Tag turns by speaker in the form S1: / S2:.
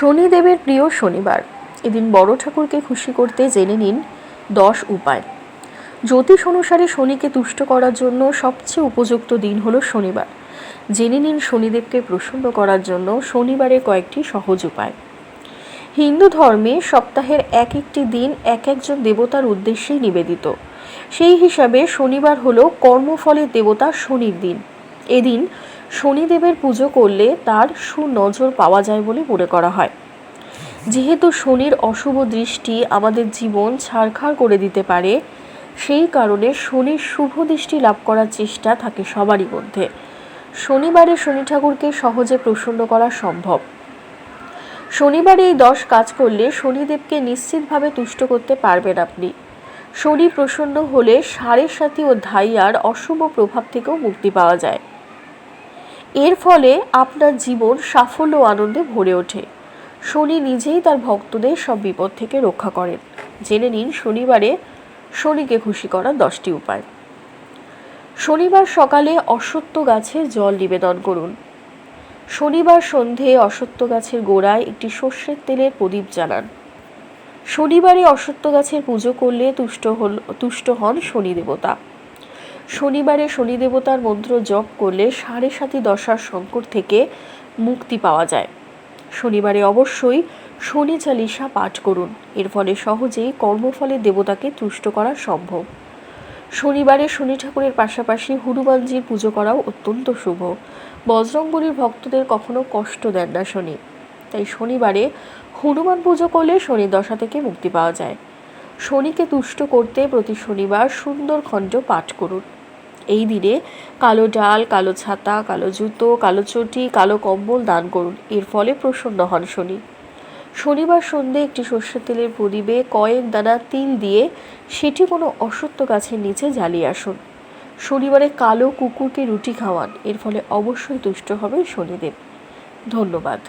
S1: শনিদেবের প্রিয় শনিবার। এদিন বড় ঠাকুরকে খুশি করতে জেনে নিন দশ উপায়। জ্যোতিষ অনুসারে শনিকে তুষ্ট করার জন্য সবচেয়ে উপযুক্ত দিন হলো শনিবার। জেনে নিন শনিদেবকে প্রসন্ন করার জন্য শনিবারে কয়েকটি সহজ উপায়। হিন্দু ধর্মে সপ্তাহের এক একটি দিন এক একজন দেবতার উদ্দেশ্যেই নিবেদিত। সেই হিসাবে শনিবার হলো কর্মফলের দেবতা শনির দিন। এদিন শনিদেবের পুজো করলে তার সুনজর পাওয়া যায় বলে মনে করা হয়। যেহেতু শনির অশুভ দৃষ্টি আমাদের জীবন ছাড়খাড় করে দিতে পারে, সেই কারণে শনির শুভ দৃষ্টি লাভ করার চেষ্টা থাকে সবারই মধ্যে। শনিবারে শনি ঠাকুরকে সহজে প্রসন্ন করা সম্ভব। শনিবারে এই দশ কাজ করলে শনিদেবকে নিশ্চিতভাবে তুষ্ট করতে পারবেন আপনি। শনি প্রসন্ন হলে সাড়ে সাথী ও ধাইয়ার অশুভ প্রভাব থেকেও মুক্তি পাওয়া যায়। এর ফলে আপনার জীবন সাফল্য আনন্দে ভরে ওঠে। শনি নিজেই তার ভক্তদের সব বিপদ থেকে রক্ষা করেন। জেনে নিন, শনিবারে শনিকে খুশি করার দশটি উপায়। শনিবার সকালে অশ্বত্থ গাছের জল নিবেদন করুন। শনিবার সন্ধে অশ্বত্থ গাছের গোড়ায় একটি সর্ষের তেলের প্রদীপ জ্বালান। শনিবারে অশ্বত্থ গাছের পুজো করলে তুষ্ট হল তুষ্ট হন শনি দেবতা। শনিবারে শনি দেবতার মন্ত্র জপ করলে সাড়ে সাতি দশার সংকট থেকে মুক্তি পাওয়া যায়। শনিবারে অবশ্যই শনি চালিসা পাঠ করুন। এর ফলে সহজেই কর্মফলের দেবতাকে তুষ্ট করা সম্ভব। শনিবারে শনি ঠাকুরের পাশাপাশি হনুমানজির পুজো করাও অত্যন্ত শুভ। বজরংবলীর ভক্তদের কখনো কষ্ট দেন না শনি। তাই শনিবারে হনুমান পুজো করলে শনি দশা থেকে মুক্তি পাওয়া যায়। শনিকে তুষ্ট করতে প্রতি শনিবার সুন্দর খণ্ড পাঠ করুন। এই দিনে কালো ডাল, কালো ছাতা, কালো জুতো, কালো চটি, কালো কম্বল দান করুন। এর ফলে প্রসন্ন হন শনি। শনিবার সন্ধে একটি সর্ষের তেলের প্রদীপে কয়েক দানা তিল দিয়ে সেটি কোনো অসত্য গাছের নিচে জ্বালিয়ে আসুন। শনিবারে কালো কুকুরকে রুটি খাওয়ান। এর ফলে অবশ্যই তুষ্ট হবে শনিদেব। ধন্যবাদ।